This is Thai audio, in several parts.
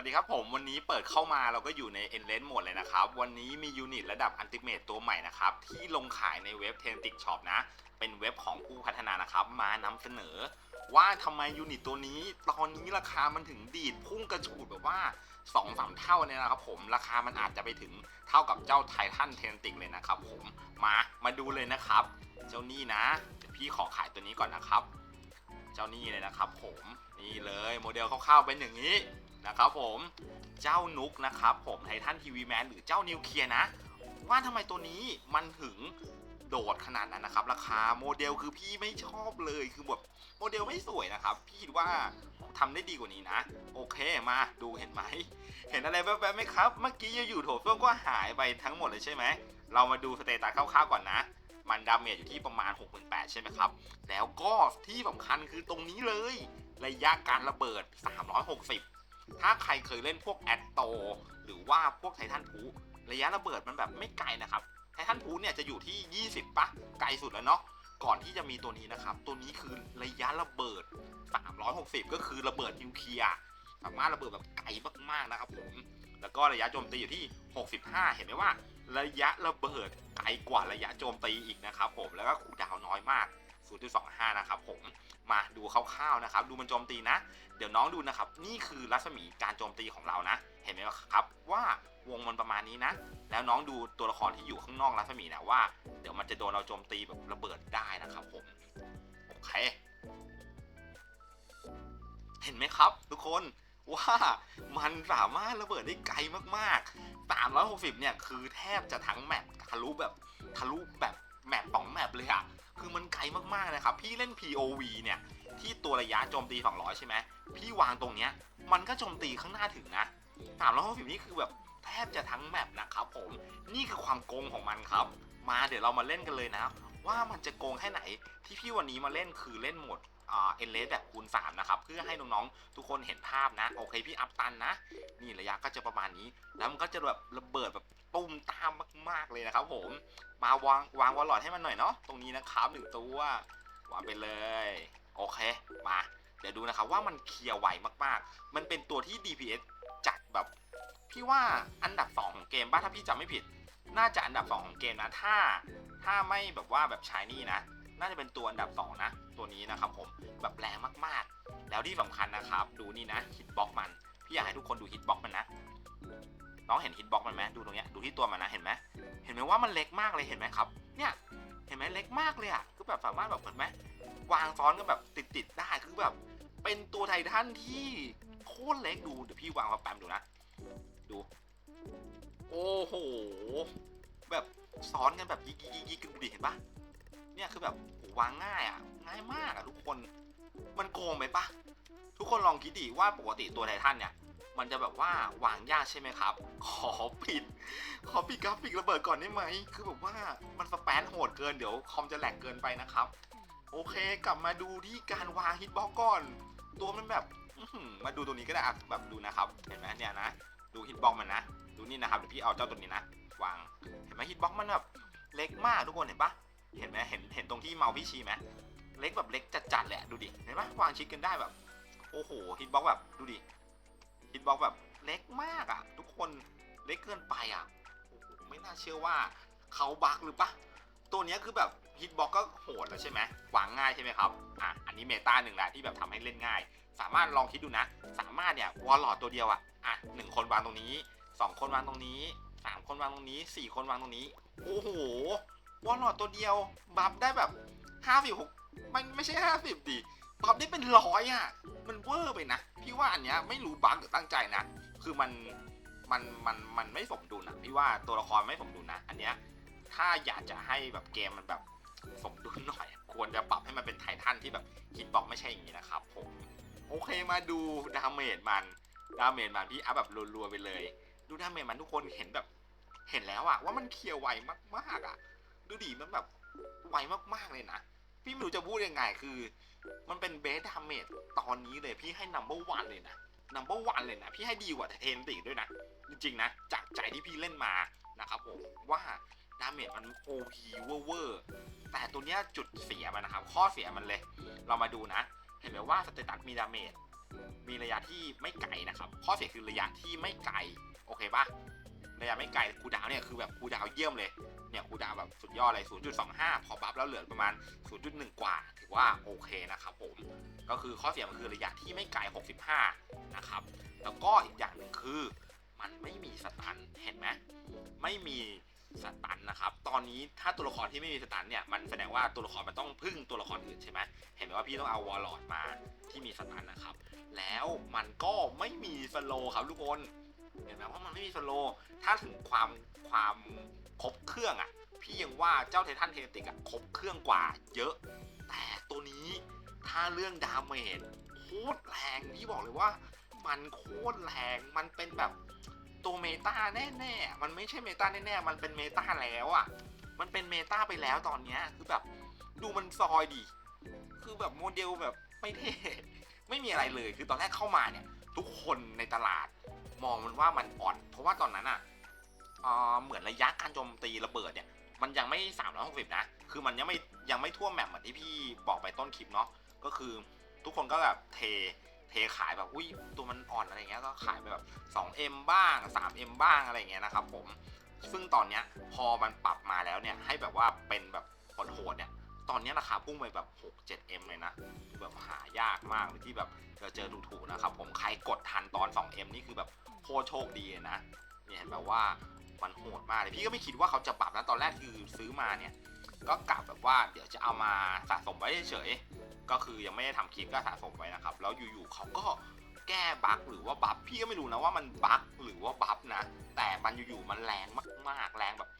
วัสดีครับผมวันนี้เปิดเข้ามาเราก็อยู่ใน e n l e n โหมดเลยนะครับ วันนี้มียูนิตระดับ Ultimate ตัวใหม่นะครับ ที่ลงขายในเว็บ t e n t i c Shop นะ เป็นเว็บของผู้พัฒนานะครับ มานำเสนอ ว่าทำไมยูนิตตัวนี้ ตอนนี้ราคามันถึงดีดพุ่งกระฉูดแบบว่า2อสเท่าเนี่ยนะครับผมราคามันอาจจะไปถึงเท่ากับเจ้าไททันเทนติกเลยนะครับผมมามาดูเลยนะครับ เจ้านี่นะพี่ขอขายตัวนี้ก่อนนะครับ เจ้านี่เลยนะครับผมนี่เลยโมเดลคร่าวๆเป็นอย่างนี้ นะครับผมเจ้านุกนะครับผมไททันทีวีแมนหรือเจ้านิวเคลียร์นะ ว่าทำไมตัวนี้มันถึงโดดขนาดนั้นนะครับ ราคาโมเดลคือพี่ไม่ชอบเลยคือแบบโมเดลไม่สวยนะครับ พี่คิดว่าทำได้ดีกว่านี้นะ โอเคมาดูเห็นไหม เห็นอะไรแวบๆไหมครับ เมื่อกี้อยู่โถส้วมก็หายไปทั้งหมดเลยใช่ไหม เรามาดูสเตตัสคร่าวๆก่อนนะ มันดาเมจอยู่ที่ประมาณ 68,000 ใช่ไหมครับ แล้วก็ที่สำคัญคือตรงนี้เลย ระยะการระเบิด 360 ถ้าใครเคยเล่นพวกแอตโต หรือว่าพวกไททันพูระยะระเบิดมันแบบไม่ไกลนะครับไททันพูเนี่ยจะอยู่ที่ 20ปะไกลสุดแล้วเนาะก่อนที่จะมีตัวนี้นะครับ ตัวนี้คือระยะระเบิด 360 ก็คือระเบิดนิวเคลียร์สามารถระเบิดแบบไกลมากๆนะครับผม แล้วก็ระยะโจมตีอยู่ที่ 65 เห็นไหมว่า ระยะระเบิดไกลกว่าระยะโจมตีอีกนะครับผม แล้วก็ขู่ดาวน้อยมาก 0.25 นะครับผม มาดูคร่าวๆนะครับ ดูมันโจมตีนะ เดี๋ยวน้องดูนะครับ นี่คือรัศมีการโจมตีของเรานะ เห็นไหมครับว่าวงมันประมาณนี้นะ แล้วน้องดูตัวละครที่อยู่ข้างนอกรัศมีนะว่า เดี๋ยวมันจะโดนเราโจมตีแบบระเบิดได้นะครับผม โอเค เห็นไหมครับทุกคนว่ามันสามารถระเบิดได้ไกลมากๆ 360 เนี่ย คือแทบจะทั้งแมปทะลุแบบทะลุแบบ แมปสองแมปเลยอะคือมันไกลมากๆนะครับ พี่เล่น POV เนี่ย ที่ตัวระยะโจมตี 200 ใช่ไหมพี่วางตรงเนี้ย มันก็โจมตีข้างหน้าถึงนะ360นี่คือแบบแทบจะทั้งแมปนะครับผม นี่คือความโกงของมันครับ มาเดี๋ยวเรามาเล่นกันเลยนะ ว่ามันจะโกงแค่ไหน ที่พี่วันนี้มาเล่นคือเล่นโหมดอ่าเอ็นเลสแบบคูณ3นะครับ เพื่อให้น้องๆ ทุกคนเห็นภาพนะ โอเคพี่อัพตันนะ นี่ระยะก็จะประมาณนี้ แล้วมันก็จะแบบระเบิดแบบ ตุ้มตามมาก ๆ เลยนะครับผม มาวางวางวอลลอดให้มันหน่อยเนาะตรงนี้นะครับหนึ่งตัววางไปเลย โอเค มา เดี๋ยวดูนะครับว่ามันเคลียร์ไวมากๆ มันเป็นตัวที่ DPS จัดแบบ พี่ว่าอันดับ 2 ของเกมบ้าถ้าพี่จำไม่ผิด น่าจะอันดับ 2 ของเกมนะ ถ้า ถ้าไม่แบบว่าแบบชายนี่นะ น่าจะเป็นตัวอันดับ 2 นะ ตัวนี้นะครับผม แบบแรงมากๆ แล้วที่สำคัญนะครับ ดูนี่นะฮิตบ็อกมัน พี่อยากให้ทุกคนดูฮิตบ็อกมันนะ น้องเห็นฮิตบ็อกมันไหมดูตรงเนี้ยดูที่ตัวมันนะเห็นไหมเห็นไหมว่ามันเล็กมากเลยเห็นไหมครับ เนี่ยเห็นไหมเล็กมากเลยอะคือแบบสามารถแบบเห็นไหมวางซ้อนกันแบบติดๆได้คือแบบ เป็นตัวไททันที่โคตรเล็กดูเดี๋ยวพี่วางมาแปมดูนะดู โอ้โหแบบซ้อนกันแบบยิกยิกยิกยิกกันดูดิเห็นปะเนี่ยคือแบบวางง่ายอะง่ายมากอะทุกคนมันโกงไปปะทุกคนลองคิดดิว่าปกติตัวไททันเนี่ย มันจะแบบว่าวางยากใช่ไหมครับ ขอปิด ขอปิดกราฟิกระเบิดก่อนได้ไหม คือแบบว่ามันสแปนโหดเกินเดี๋ยวคอมจะแหลกเกินไปนะครับ โอเคกลับมาดูที่การวางฮิตบ็อกก่อน ตัวมันแบบมาดูตัวนี้ก็ได้อะแบบดูนะครับ เห็นไหมเนี่ยนะ ดูฮิตบ็อกมันนะ ดูนี่นะครับเดี๋ยวพี่เอาเจ้าตัวนี้นะ วาง เห็นไหมฮิตบ็อกมันแบบเล็กมากทุกคนเห็นปะเห็นไหมเห็นเห็นตรงที่เมาพี่ชีไหมเล็กแบบเล็กจัดๆแหละดูดิ เห็นปะวางชิดกันได้แบบ โอ้โหฮิตบ็อกแบบดูดิ ฮิตบ็อกแบบเล็กมากอะทุกคนเล็กเกินไปอะโอ้โหไม่น่าเชื่อว่าเขาบักหรือปะตัวเนี้ยคือแบบฮิตบ็อกก็โหดแล้วใช่ไหมวางง่ายใช่ไหมครับอะอันนี้เมตาหนึ่งแหละที่แบบทำให้เล่นง่าย สามารถลองคิดดูนะ สามารถเนี่ยวอลลอดตัวเดียวอะอะหนึ่งคนวางตรงนี้สองคนวางตรงนี้สามคนวางตรงนี้สี่คนวางตรงนี้ โอ้โหวอลลอดตัวเดียวบัฟได้แบบห้าสิบหกมันไม่ใช่ห้า ปรับได้เป็นร้อยอะ มันเวอร์ไปนะ พี่ว่าอันเนี้ยไม่รู้บั๊กหรือตั้งใจนะ คือมัน มัน มัน มันไม่สมดุลอะพี่ว่าตัวละครไม่สมดุลนะ อันเนี้ย ถ้าอยากจะให้แบบเกมมันแบบสมดุลหน่อย ควรจะปรับให้มันเป็นไททันที่แบบฮิตบ็อกไม่ใช่อย่างนี้นะครับผม โอเคมาดูดาเมจมัน ดาเมจมันพี่อัพแบบรัวๆไปเลย ดูดาเมจมันทุกคนเห็นแบบ เห็นแล้วอะว่ามันเคลียร์ไวมากๆอะดูดิมันแบบไวมากๆเลยนะ พี่ไม่รู้จะพูดยังไงคือ มันเป็นเบสดาเมจตอนนี้เลยพี่ให้นัมเบอร์วันเลยนะนัมเบอร์วันเลยนะพี่ให้ดีกว่าเทนติด้วยนะ จริงๆนะ จากใจที่พี่เล่นมานะครับผมว่าดาเมจมันโอพีเวอร์เวอร์แต่ตัวเนี้ยจุดเสียมันนะครับ ข้อเสียมันเลย เรามาดูนะ เห็นไหมว่าสเตตัสมีดาเมจมีระยะที่ไม่ไกลนะครับ ข้อเสียคือระยะที่ไม่ไกล โอเคปะระยะไม่ไกลคูดาวเนี่ยคือแบบคูดาวเยี่ยมเลย เนี่ยคูดาวแบบสุดยอดเลย 0.25 พอบัฟแล้วเหลือประมาณ 0.1 กว่า ถือว่าโอเคนะครับผม ก็คือข้อเสียมันคือระยะที่ไม่ไกล 65 นะครับ แล้วก็อีกอย่างหนึ่งคือมันไม่มีสตัน เห็นไหมไม่มีสตันนะครับ ตอนนี้ถ้าตัวละครที่ไม่มีสตันเนี่ย มันแสดงว่าตัวละครมันต้องพึ่งตัวละครอื่นใช่ไหม เห็นไหมว่าพี่ต้องเอาวอลลอดมาที่มีสตันนะครับ แล้วมันก็ไม่มีสโลครับทุกคน เห็นไหมว่าะมันไม่มีสโลถ้าถึงความความครบเครื่องอะ พี่ยังว่าเจ้าไททันเทติกอะครบเครื่องกว่าเยอะ แต่ตัวนี้ถ้าเรื่องดาเมจโคตรแรงพี่บอกเลยว่า มันโคตรแรงมันเป็นแบบตัวเมตาแน่ๆ มันไม่ใช่เมตาแน่ๆ มันเป็นเมตาแล้วอะ มันเป็นเมตาไปแล้วตอนเนี้ยคือแบบดูมันซอยดิ คือแบบโมเดลแบบไม่เท่ ไม่มีอะไรเลย คือตอนแรกเข้ามาเนี่ย ทุกคนในตลาด มองมันว่ามันอ่อน เพราะว่าตอนนั้นอะเอ่อเหมือนระยะการโจมตีระเบิดเนี่ย มันยังไม่ 360 นะ คือมันยังไม่ยังไม่ทั่วแมปเหมือนที่พี่บอกไปต้นคลิปเนาะก็คือทุกคนก็แบบเทเทขายแบบอุ้ยตัวมันอ่อนอะไรเงี้ยก็ขายไปแบบ 2M บ้าง 3M บ้างอะไรเงี้ยนะครับผมซึ่งตอนเนี้ยพอมันปรับมาแล้วเนี่ยให้แบบว่าเป็นแบบโหดๆเนี่ย ตอนนี้ราคาพุ่งไปแบบ 6-7M เลยนะแบบหายากมากเลยที่แบบจะเจอถูกๆนะครับผมใครกดทันตอน 2M นี่คือแบบโคตรโชคดีนะเนี่ยเห็นแบบว่ามันโหดมากเลยพี่ก็ไม่คิดว่าเขาจะปรับนะตอนแรกคือซื้อมาเนี่ยก็กะแบบว่าเดี๋ยวจะเอามาสะสมไว้เฉยๆก็คือยังไม่ได้ทำคลิปก็สะสมไว้นะครับแล้วอยู่ๆเขาก็แก้บั๊กหรือว่าบัฟพี่ก็ไม่รู้นะว่ามันบั๊กหรือว่าบัฟนะ แต่มันอยู่ๆมันแรงมากๆแรงแบบ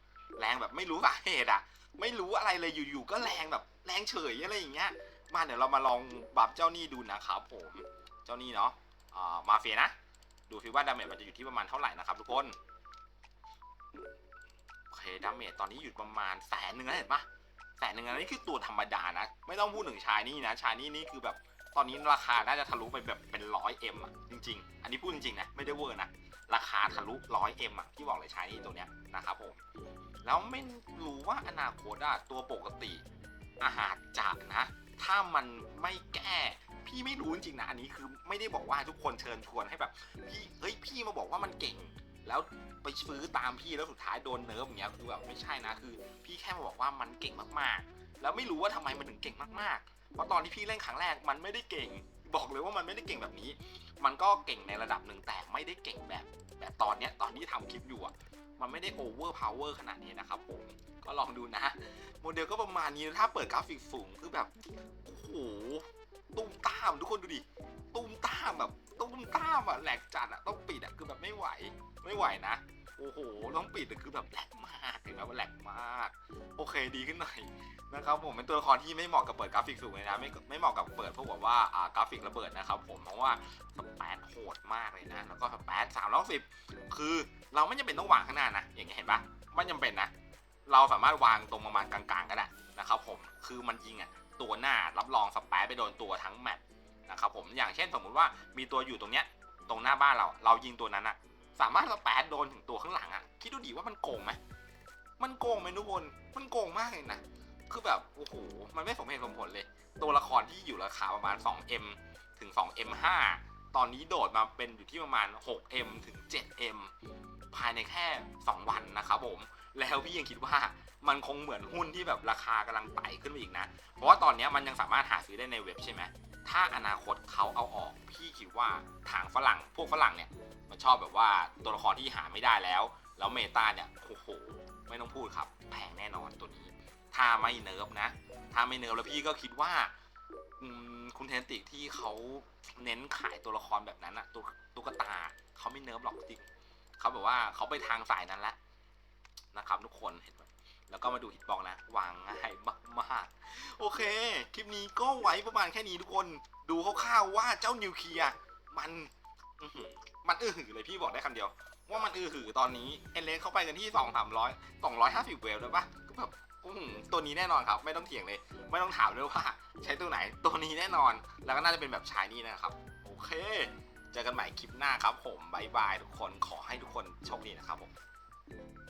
แรงแบบไม่รู้สาเหตุอะ ไม่รู้อะไรเลยอยู่ๆก็แรงแบบแรงเฉยอะไรอย่างเงี้ย มาเดี๋ยวเรามาลองบัฟเจ้านี่ดูนะครับผม เจ้านี่เนาะอ่ามาเฟียนะ ดูฟิว่าดาเมจมันจะอยู่ที่ประมาณเท่าไหร่นะครับทุกคนโอเคดาเมจตอนนี้อยู่ประมาณแสนหนึ่งแล้วเห็นปะแสนหนึ่งแล้วนี่คือตัวธรรมดานะ ไม่ต้องพูดถึงชายนี่นะ ชายนี่นี่คือแบบตอนนี้ราคาน่าจะทะลุไปแบบเป็นร้อยเอ็มอะจริง ๆ อันนี้พูดจริงๆนะไม่ได้เวอร์นะราคาทะลุร้อยเอ็มอะที่บอกเลยชายนี่ตัวเนี้ยนะครับผม แล้วไม่รู้ว่าอนาคตอะตัวปกติอาหารจากนะ ถ้ามันไม่แก้พี่ไม่รู้จริงๆนะอันนี้คือไม่ได้บอกว่าทุกคนเชิญชวนให้แบบพี่เฮ้ยพี่มาบอกว่ามันเก่ง แล้วไปซื้อตามพี่แล้วสุดท้ายโดนเนิร์ฟอย่างเงี้ยคือแบบไม่ใช่นะคือ พี่แค่มาบอกว่ามันเก่งมากๆ แล้วไม่รู้ว่าทำไมมันถึงเก่งมากๆ เพราะตอนที่พี่เล่นครั้งแรกมันไม่ได้เก่ง บอกเลยว่ามันไม่ได้เก่งแบบนี้ มันก็เก่งในระดับหนึ่งแต่ไม่ได้เก่งแบบแบบตอนเนี้ยตอนที่ทำคลิปอยู่อะ มันไม่ได้โอเวอร์พาวเวอร์ขนาดนี้นะครับผมก็ลองดูนะ โมเดลก็ประมาณนี้ถ้าเปิดกราฟิกสูงคือแบบโอ้โหตุ้มตามทุกคนดูดิตุ้มตามแบบตุ้มตามอะแหลกจัดอะต้องปิดอะคือแบบไม่ไหวไม่ไหวนะ โอ้โหต้องปิดอะคือแบบแหลกมากเห็นไหมว่าแหลกมาก โอเคดีขึ้นหน่อยนะครับผมเป็นตัวละครที่ไม่เหมาะกับเปิดกราฟิกสูงเลยนะไม่ไม่เหมาะกับเปิดพวกแบบว่าอ่ากราฟิกระเบิดนะครับผมเพราะว่าสแปนโหดมากเลยนะ แล้วก็สแปนสามร้อยสิบคือเราไม่จำเป็นต้องวางข้างหน้านะ อย่างเงี้ยเห็นปะไม่จำเป็นนะ เราสามารถวางตรงประมาณกลางๆก็ได้นะครับผมคือมันยิงอะตัวหน้ารับรองสแปนไปโดนตัวทั้งแมปนะครับผมอย่างเช่นสมมุติว่ามีตัวอยู่ตรงเนี้ยตรงหน้าบ้านเราเรายิงตัวนั้นอะ สามารถสแปนโดนถึงตัวข้างหลังอะคิดดูดิว่ามันโกงไหมมันโกงไหมทุกคนมันโกงมากเลยนะคือแบบโอ้โหมันไม่สมเหตุสมผลเลย ตัวละครที่อยู่ราคาประมาณ 2M ถึง 2M5 ตอนนี้โดดมาเป็นอยู่ที่ประมาณ 6M ถึง 7M ภายในแค่ 2 วันนะครับผม แล้วพี่ยังคิดว่ามันคงเหมือนหุ้นที่แบบราคากำลังไต่ขึ้นไปอีกนะ เพราะว่าตอนนี้มันยังสามารถหาซื้อได้ในเว็บใช่ไหม ถ้าอนาคตเขาเอาออกพี่คิดว่าทางฝรั่งพวกฝรั่งเนี่ยมันชอบแบบว่าตัวละครที่หาไม่ได้แล้ว แล้วเมตาเนี่ยโอ้โหไม่ต้องพูดครับแพงแน่นอนตัวนี้ ถ้าไม่เนิร์ฟนะ ถ้าไม่เนิร์ฟแล้วพี่ก็คิดว่าคุณเทนติกที่เขาเน้นขายตัวละครแบบนั้นอะตัวตุ๊กตาเขาไม่เนิร์ฟหรอกจริงเขาแบบว่าเขาไปทางสายนั้นแล้วนะครับทุกคนเห็นไหม แล้วก็มาดูฮิตบอกนะวางง่ายมากๆโอเค คลิปนี้ก็ไว้ประมาณแค่นี้ทุกคน ดูคร่าวๆว่าเจ้านิวเคลียร์มันมันอื้อหือเลยพี่บอกได้คำเดียว ว่ามันอื้อหือตอนนี้เอเลสเข้าไปกันที่สองสามร้อยสองร้อยห้าสิบเวลเลยปะก็แบบตัวนี้แน่นอนครับ ไม่ต้องเถียงเลย ไม่ต้องถามด้วยว่า ใช้ตัวไหนตัวนี้แน่นอน แล้วก็น่าจะเป็นแบบชายนี่นะครับ โอเค เจอกันใหม่คลิปหน้าครับผมบายบายทุกคนขอให้ทุกคนโชคดีนะครับผม